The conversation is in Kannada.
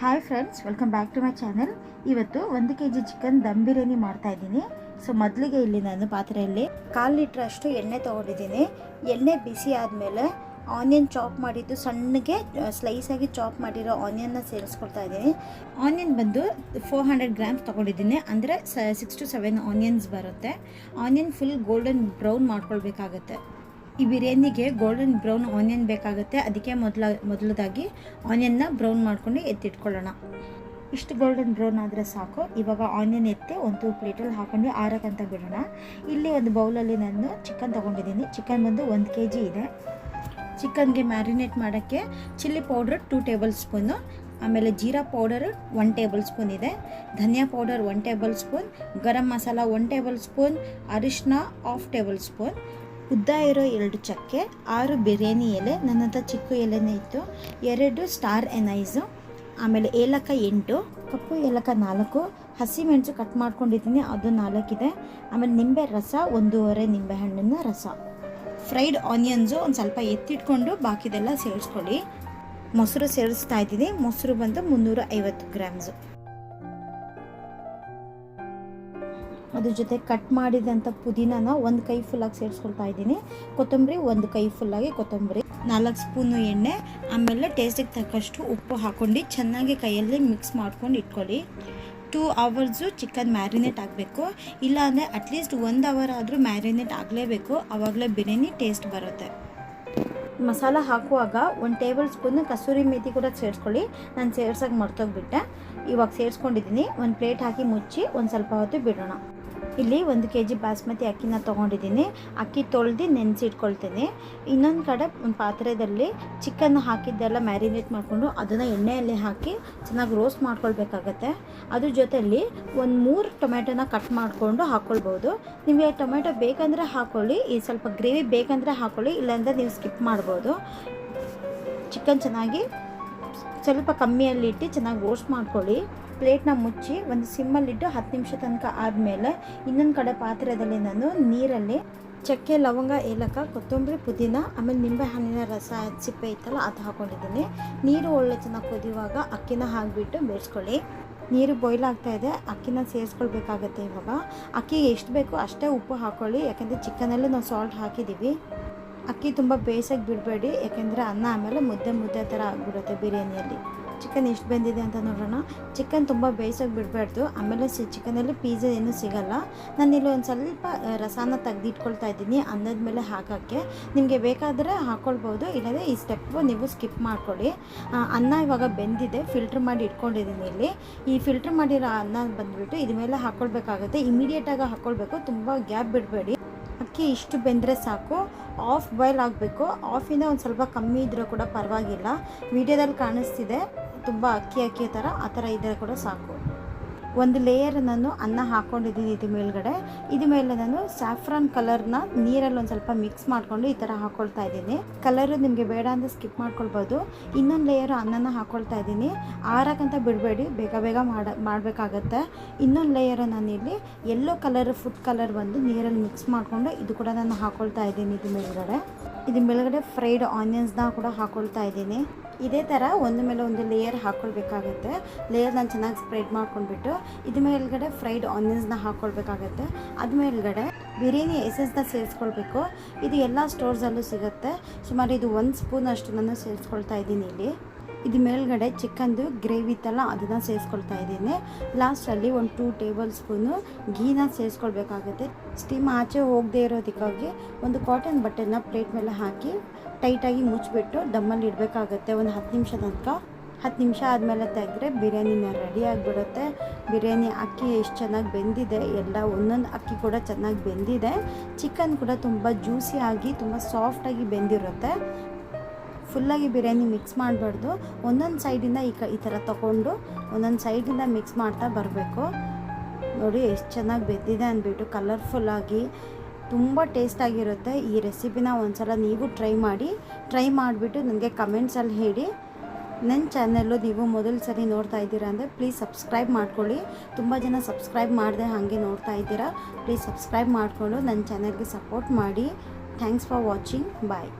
Hi friends welcome back to my channel ಇವತ್ತು ಒಂದು K G chicken dum biryani ಮಾಡ್ತಾ ಇದ್ದೀನಿ. ಸೊ ಮೊದಲಿಗೆ ಇಲ್ಲಿ ನಾನು ಪಾತ್ರೆಯಲ್ಲಿ ಕಾಲು ಲೀಟ್ರಷ್ಟು ಎಣ್ಣೆ ತೊಗೊಂಡಿದ್ದೀನಿ. ಎಣ್ಣೆ ಬಿಸಿ ಆದಮೇಲೆ ಆನಿಯನ್ ಚಾಪ್ ಮಾಡಿದ್ದು ಸಣ್ಣಗೆ ಸ್ಲೈಸ್ ಆಗಿ ಚಾಪ್ ಮಾಡಿರೋ ಆನಿಯನ್ನ ಸೇರಿಸ್ಕೊಳ್ತಾ ಇದ್ದೀನಿ. ಆನಿಯನ್ ಬಂದು ಫೋರ್ ಹಂಡ್ರೆಡ್ ಗ್ರಾಮ್ಸ್ ತೊಗೊಂಡಿದ್ದೀನಿ. ಅಂದರೆ ಸಿಕ್ಸ್ ಟು ಸೆವೆನ್ ಆನಿಯನ್ಸ್ ಬರುತ್ತೆ. ಆನಿಯನ್ ಫುಲ್ ಗೋಲ್ಡನ್ ಬ್ರೌನ್ ಮಾಡ್ಕೊಳ್ಬೇಕಾಗತ್ತೆ. ಈ ಬಿರಿಯಾನಿಗೆ ಗೋಲ್ಡನ್ ಬ್ರೌನ್ ಆನಿಯನ್ ಬೇಕಾಗುತ್ತೆ. ಅದಕ್ಕೆ ಮೊದಲ, ಮೊದಲದಾಗಿ ಆನಿಯನ್ನ ಬ್ರೌನ್ ಮಾಡ್ಕೊಂಡು ಎತ್ತಿಟ್ಕೊಳ್ಳೋಣ. ಇಷ್ಟು ಗೋಲ್ಡನ್ ಬ್ರೌನ್ ಆದರೆ ಸಾಕು. ಇವಾಗ ಆನಿಯನ್ ಎತ್ತಿ ಒಂದು ಪ್ಲೇಟಲ್ಲಿ ಹಾಕೊಂಡು ಆರಕ್ಕಂತ ಬಿಡೋಣ. ಇಲ್ಲಿ ಒಂದು ಬೌಲಲ್ಲಿ ನಾನು ಚಿಕನ್ ತೊಗೊಂಡಿದ್ದೀನಿ. ಚಿಕನ್ ಬಂದು ಒಂದು ಕೆ ಜಿ ಇದೆ. ಚಿಕನ್ಗೆ ಮ್ಯಾರಿನೇಟ್ ಮಾಡೋಕ್ಕೆ chilli powder two table spoon ಆಮೇಲೆ ಜೀರಾ ಪೌಡರ್ ಒನ್ ಟೇಬಲ್ ಸ್ಪೂನ್ ಇದೆ. ಧನಿಯಾ powder one tablespoon garam masala one tablespoon ಅರಿಶಿನ ಹಾಫ್ ಟೇಬಲ್ ಸ್ಪೂನ್ ಉದ್ದ ಇರೋ ಎರಡು ಚಕ್ಕೆ, ಆರು ಬಿರಿಯಾನಿ ಎಲೆ ನನ್ನ ಹತ್ರ ಚಿಕ್ಕ ಎಲೆನೇ ಇತ್ತು. ಎರಡು ಸ್ಟಾರ್ ಎನೈಸು, ಆಮೇಲೆ ಏಲಕ್ಕ ಎಂಟು, ಕಪ್ಪು ಏಲಕ್ಕ ನಾಲ್ಕು ಹಸಿಮೆಣಸು ಕಟ್ ಮಾಡ್ಕೊಂಡಿದ್ದೀನಿ, ಅದು ನಾಲ್ಕಿದೆ. ಆಮೇಲೆ ನಿಂಬೆ ರಸ, ಒಂದೂವರೆ ನಿಂಬೆ ಹಣ್ಣಿನ ರಸ. ಫ್ರೈಡ್ ಆನಿಯನ್ಸು ಒಂದು ಸ್ವಲ್ಪ ಎತ್ತಿಟ್ಕೊಂಡು ಬಾಕಿದೆಲ್ಲ ಸೇರಿಸ್ಕೊಳ್ಳಿ. ಮೊಸರು ಸೇರಿಸ್ತಾ ಇದ್ದೀನಿ, ಮೊಸರು ಬಂದು ಮುನ್ನೂರ ಐವತ್ತು ಗ್ರಾಮ್ಸು. ಅದ್ರ ಜೊತೆ ಕಟ್ ಮಾಡಿದಂಥ ಪುದೀನಾನ ಒಂದು ಕೈ ಫುಲ್ಲಾಗಿ ಸೇರಿಸ್ಕೊಳ್ತಾ ಇದ್ದೀನಿ. ಕೊತ್ತಂಬರಿ ಒಂದು ಕೈ ಫುಲ್ಲಾಗಿ ಕೊತ್ತಂಬರಿ. ನಾಲ್ಕು ಸ್ಪೂನು ಎಣ್ಣೆ, ಆಮೇಲೆ ಟೇಸ್ಟಿಗೆ ತಕ್ಕಷ್ಟು ಉಪ್ಪು ಹಾಕ್ಕೊಂಡು ಚೆನ್ನಾಗಿ ಕೈಯಲ್ಲಿ ಮಿಕ್ಸ್ ಮಾಡ್ಕೊಂಡು ಇಟ್ಕೊಳ್ಳಿ. ಟೂ ಅವರ್ಸು ಚಿಕನ್ ಮ್ಯಾರಿನೇಟ್ ಆಗಬೇಕು. ಇಲ್ಲಾಂದರೆ ಅಟ್ಲೀಸ್ಟ್ ಒಂದು ಅವರ್ ಆದರೂ ಮ್ಯಾರಿನೇಟ್ ಆಗಲೇಬೇಕು. ಆವಾಗಲೇ ಬಿರಿಯಾನಿ ಟೇಸ್ಟ್ ಬರುತ್ತೆ. ಮಸಾಲ ಹಾಕುವಾಗ ಒಂದು ಟೇಬಲ್ ಸ್ಪೂನು ಕಸೂರಿ ಮೇಥಿ ಕೂಡ ಸೇರಿಸ್ಕೊಳ್ಳಿ. ನಾನು ಸೇರ್ಸೋಕೆ ಮರ್ತೋಗ್ಬಿಟ್ಟೆ. ಇವಾಗ ಸೇರಿಸ್ಕೊಂಡಿದ್ದೀನಿ. ಒಂದು ಪ್ಲೇಟ್ ಹಾಕಿ ಮುಚ್ಚಿ ಒಂದು ಸ್ವಲ್ಪ ಹೊತ್ತು ಬಿಡೋಣ. ಇಲ್ಲಿ ಒಂದು ಕೆ ಜಿ ಬಾಸ್ಮತಿ ಅಕ್ಕಿನ ತೊಗೊಂಡಿದ್ದೀನಿ. ಅಕ್ಕಿ ತೊಳೆದು ನೆನೆಸಿಟ್ಕೊಳ್ತೀನಿ. ಇನ್ನೊಂದು ಕಡೆ ಒಂದು ಪಾತ್ರೆಯಲ್ಲಿ ಚಿಕನ್ ಹಾಕಿದ್ದೆಲ್ಲ ಮ್ಯಾರಿನೇಟ್ ಮಾಡಿಕೊಂಡು ಅದನ್ನು ಎಣ್ಣೆಯಲ್ಲಿ ಹಾಕಿ ಚೆನ್ನಾಗಿ ರೋಸ್ಟ್ ಮಾಡ್ಕೊಳ್ಬೇಕಾಗತ್ತೆ. ಅದ್ರ ಜೊತೆಯಲ್ಲಿ ಒಂದು ಮೂರು ಟೊಮೆಟೊನ ಕಟ್ ಮಾಡಿಕೊಂಡು ಹಾಕ್ಕೊಳ್ಬೋದು ನಿಮಗೆ ಟೊಮೆಟೊ ಬೇಕಂದರೆ ಹಾಕ್ಕೊಳ್ಳಿ ಈ ಸ್ವಲ್ಪ ಗ್ರೇವಿ ಬೇಕಂದರೆ ಹಾಕ್ಕೊಳ್ಳಿ ಇಲ್ಲಾಂದರೆ ನೀವು ಸ್ಕಿಪ್ ಮಾಡ್ಬೋದು. ಚಿಕನ್ ಚೆನ್ನಾಗಿ ಸ್ವಲ್ಪ ಕಮ್ಮಿಯಲ್ಲಿ ಇಟ್ಟು ಚೆನ್ನಾಗಿ ರೋಸ್ಟ್ ಮಾಡ್ಕೊಳ್ಳಿ. ಪ್ಲೇಟ್ನ ಮುಚ್ಚಿ ಒಂದು ಸಿಮ್ಮಲ್ಲಿಟ್ಟು ಹತ್ತು ನಿಮಿಷ ತನಕ ಆದಮೇಲೆ ಇನ್ನೊಂದು ಕಡೆ ಪಾತ್ರೆಯಲ್ಲಿ ನಾನು ನೀರಲ್ಲಿ ಚಕ್ಕೆ, ಲವಂಗ, ಏಲಕ್ಕ, ಕೊತ್ತಂಬರಿ, ಪುದೀನ, ಆಮೇಲೆ ನಿಂಬೆ ಹಣ್ಣಿನ ರಸ ಸಿಪ್ಪೆ ಇತ್ತಲ್ಲ ಅದು ಹಾಕ್ಕೊಂಡಿದ್ದೀನಿ ನೀರು ಒಳ್ಳೆ ಚೆನ್ನಾಗಿ ಕುದಿಯುವಾಗ ಅಕ್ಕಿನ ಹಾಕಿಬಿಟ್ಟು ಬೇಯಿಸ್ಕೊಳ್ಳಿ. ನೀರು ಬಾಯ್ಲ್ ಆಗ್ತಾ ಇದೆ, ಅಕ್ಕಿನ ಸೇರಿಸ್ಕೊಳ್ಬೇಕಾಗತ್ತೆ ಇವಾಗ. ಅಕ್ಕಿಗೆ ಎಷ್ಟು ಬೇಕೋ ಅಷ್ಟೇ ಉಪ್ಪು ಹಾಕ್ಕೊಳ್ಳಿ ಯಾಕೆಂದರೆ ಚಿಕನಲ್ಲೂ ನಾವು ಸಾಲ್ಟ್ ಹಾಕಿದ್ದೀವಿ ಅಕ್ಕಿ ತುಂಬ ಬೇಯಿಸೋಕೆ ಬಿಡಬೇಡಿ, ಯಾಕೆಂದರೆ ಅನ್ನ ಆಮೇಲೆ ಮುದ್ದೆ ಮುದ್ದೆ ಥರ ಆಗಿಬಿಡುತ್ತೆ ಬಿರಿಯಾನಿಯಲ್ಲಿ. ಚಿಕನ್ ಎಷ್ಟು ಬೆಂದಿದೆ ಅಂತ ನೋಡೋಣ. ಚಿಕನ್ ತುಂಬ ಬೇಯಿಸೋಕೆ ಬಿಡಬಾರ್ದು. ಆಮೇಲೆ ಚಿಕನಲ್ಲಿ ಪೀಝ ಏನೂ ಸಿಗಲ್ಲ. ನಾನಿಲ್ಲಿ ಒಂದು ಸ್ವಲ್ಪ ರಸಾನ ತೆಗೆದಿಟ್ಕೊಳ್ತಾ ಇದ್ದೀನಿ. ಅನ್ನದ ಮೇಲೆ ಹಾಕೋಕ್ಕೆ. ನಿಮಗೆ ಬೇಕಾದರೆ ಹಾಕ್ಕೊಳ್ಬೋದು ಇಲ್ಲದೇ ಈ ಸ್ಟೆಪ್ಪು ನೀವು ಸ್ಕಿಪ್ ಮಾಡ್ಕೊಳ್ಳಿ. ಅನ್ನ ಇವಾಗ ಬೆಂದಿದೆ. ಫಿಲ್ಟ್ರ್ ಮಾಡಿ ಇಟ್ಕೊಂಡಿದ್ದೀನಿ ಇಲ್ಲಿ. ಈ ಫಿಲ್ಟ್ರ್ ಮಾಡಿರೋ ಅನ್ನ ಬಂದುಬಿಟ್ಟು ಇದ್ರ ಮೇಲೆ ಹಾಕ್ಕೊಳ್ಬೇಕಾಗುತ್ತೆ ಇಮಿಡಿಯೇಟಾಗಿ ಹಾಕ್ಕೊಳ್ಬೇಕು ತುಂಬ ಗ್ಯಾಪ್ ಬಿಡಬೇಡಿ. ಅಕ್ಕಿ ಇಷ್ಟು ಬೆಂದರೆ ಸಾಕು. ಆಫ್ ಬಾಯ್ಲ್ ಆಗಬೇಕು. ಆಫಿಂದ ಒಂದು ಸ್ವಲ್ಪ ಕಮ್ಮಿ ಇದ್ದರೂ ಕೂಡ ಪರವಾಗಿಲ್ಲ. ವಿಡಿಯೋದಲ್ಲಿ ಕಾಣಿಸ್ತಿದೆ. ತುಂಬ ಅಕ್ಕಿ ಅಕ್ಕಿ ಥರ ಆ ಥರ ಇದ್ದರೆ ಕೂಡ ಸಾಕು. ಒಂದು ಲೇಯರ್ ನಾನು ಅನ್ನ ಹಾಕ್ಕೊಂಡಿದ್ದೀನಿ ಇದು ಮೇಲ್ಗಡೆ. ಇದು ಮೇಲೆ ನಾನು ಸ್ಯಾಫ್ರಾನ್ ಕಲರ್ನ ನೀರಲ್ಲಿ ಒಂದು ಸ್ವಲ್ಪ ಮಿಕ್ಸ್ ಮಾಡಿಕೊಂಡು ಈ ಥರ ಹಾಕ್ಕೊಳ್ತಾ ಇದ್ದೀನಿ. ಕಲರು ನಿಮಗೆ ಬೇಡ ಅಂತ ಸ್ಕಿಪ್ ಮಾಡ್ಕೊಳ್ಬೋದು. ಇನ್ನೊಂದು ಲೇಯರ್ ಅನ್ನನ ಹಾಕ್ಕೊಳ್ತಾ ಇದ್ದೀನಿ. ಆರಕ್ಕಂತ ಬಿಡಬೇಡಿ, ಬೇಗ ಬೇಗ ಮಾಡ, ಮಾಡಬೇಕಾಗತ್ತೆ. ಇನ್ನೊಂದು ಲೇಯರ್ ಇಲ್ಲಿ ಎಲ್ಲೋ ಕಲರ್ ಫುಡ್ ಕಲರ್ ಬಂದು ನೀರಲ್ಲಿ ಮಿಕ್ಸ್ ಮಾಡಿಕೊಂಡು ಇದು ಕೂಡ ನಾನು ಹಾಕ್ಕೊಳ್ತಾ ಇದ್ದೀನಿ ಇದು ಮೇಲ್ಗಡೆ. ಇದು ಮೇಲ್ಗಡೆ ಫ್ರೈಡ್ ಆನಿಯನ್ಸ್ನ ಕೂಡ ಹಾಕ್ಕೊಳ್ತಾ ಇದ್ದೀನಿ. ಇದೇ ಥರ ಒಂದು ಮೇಲೆ ಒಂದು ಲೇಯರ್ ಹಾಕ್ಕೊಳ್ಬೇಕಾಗತ್ತೆ ಲೇಯರ್ ನಾನು ಚೆನ್ನಾಗಿ ಸ್ಪ್ರೆಡ್ ಮಾಡ್ಕೊಂಡ್ಬಿಟ್ಟು ಇದು ಮೇಲ್ಗಡೆ ಫ್ರೈಡ್ ಆನಿಯನ್ಸ್ನ ಹಾಕ್ಕೊಳ್ಬೇಕಾಗತ್ತೆ ಅದು ಮೇಲ್ಗಡೆ ಬಿರಿಯಾನಿ ಎಸೆಸ್ನ ಸೇರಿಸ್ಕೊಳ್ಬೇಕು. ಇದು ಎಲ್ಲ ಸ್ಟೋರ್ಸಲ್ಲೂ ಸಿಗುತ್ತೆ. ಸುಮಾರು ಇದು ಒಂದು ಸ್ಪೂನ್ ಅಷ್ಟು ನಾನು ಸೇರಿಸ್ಕೊಳ್ತಾ ಇದ್ದೀನಿ ಇಲ್ಲಿ. ಇದು ಮೇಲ್ಗಡೆ ಚಿಕನ್ದು ಗ್ರೇವಿ ಇತ್ತಲ್ಲ ಅದನ್ನು ಸೇರಿಸ್ಕೊಳ್ತಾ ಇದ್ದೀನಿ. ಲಾಸ್ಟಲ್ಲಿ ಒಂದು ಟೂ ಟೇಬಲ್ ಸ್ಪೂನು ಘೀನ ಸೇರಿಸ್ಕೊಳ್ಬೇಕಾಗುತ್ತೆ. ಸ್ಟೀಮ್ ಆಚೆ ಹೋಗದೇ ಇರೋದಕ್ಕಾಗಿ ಒಂದು ಕಾಟನ್ ಬಟ್ಟೆನ ಪ್ಲೇಟ್ ಮೇಲೆ ಹಾಕಿ ಟೈಟಾಗಿ ಮುಚ್ಚಿಬಿಟ್ಟು ದಮ್ಮಲ್ಲಿ ಇಡಬೇಕಾಗತ್ತೆ. ಒಂದು ಹತ್ತು ನಿಮಿಷ ತನಕ. ಹತ್ತು ನಿಮಿಷ ಆದಮೇಲೆ ತೆಗೆದ್ರೆ ಬಿರಿಯಾನಿನ ರೆಡಿ ಆಗಿಬಿಡುತ್ತೆ. ಬಿರಿಯಾನಿ ಅಕ್ಕಿ ಎಷ್ಟು ಚೆನ್ನಾಗಿ ಬೆಂದಿದೆ, ಎಲ್ಲ ಒಂದೊಂದು ಅಕ್ಕಿ ಕೂಡ ಚೆನ್ನಾಗಿ ಬೆಂದಿದೆ. ಚಿಕನ್ ಕೂಡ ತುಂಬ ಜ್ಯೂಸಿಯಾಗಿ ತುಂಬ ಸಾಫ್ಟಾಗಿ ಬೆಂದಿರುತ್ತೆ. ಫುಲ್ಲಾಗಿ ಬಿರಿಯಾನಿ ಮಿಕ್ಸ್ ಮಾಡಬಾರ್ದು. ಒಂದೊಂದು ಸೈಡಿಂದ ಈ ಕ, ಈ ಥರ ತೊಗೊಂಡು ಒಂದೊಂದು ಸೈಡಿಂದ ಮಿಕ್ಸ್ ಮಾಡ್ತಾ ಬರಬೇಕು. ನೋಡಿ ಎಷ್ಟು ಚೆನ್ನಾಗಿ ಬೆಂದಿದೆ ಅಂದ್ಬಿಟ್ಟು ಕಲರ್ಫುಲ್ಲಾಗಿ ತುಂಬ ಟೇಸ್ಟಾಗಿರುತ್ತೆ ಈ ರೆಸಿಪಿನ ಒಂದು ಸಲ ನೀವು ಟ್ರೈ ಮಾಡಿ ಟ್ರೈ ಮಾಡಿಬಿಟ್ಟು ನನಗೆ ಕಮೆಂಟ್ಸಲ್ಲಿ ಹೇಳಿ. ನನ್ನ ಚಾನಲ್ಲು ನೀವು ಮೊದಲ ಸರಿ ನೋಡ್ತಾ ಇದ್ದೀರಾ ಅಂದರೆ ಪ್ಲೀಸ್ ಸಬ್ಸ್ಕ್ರೈಬ್ ಮಾಡ್ಕೊಳ್ಳಿ. ತುಂಬ ಜನ ಸಬ್ಸ್ಕ್ರೈಬ್ ಮಾಡಿದೆ ಹಾಗೆ ನೋಡ್ತಾ ಇದ್ದೀರಾ. ಪ್ಲೀಸ್ ಸಬ್ಸ್ಕ್ರೈಬ್ ಮಾಡಿಕೊಂಡು ನನ್ನ ಚಾನಲ್ಗೆ ಸಪೋರ್ಟ್ ಮಾಡಿ. Thanks for watching bye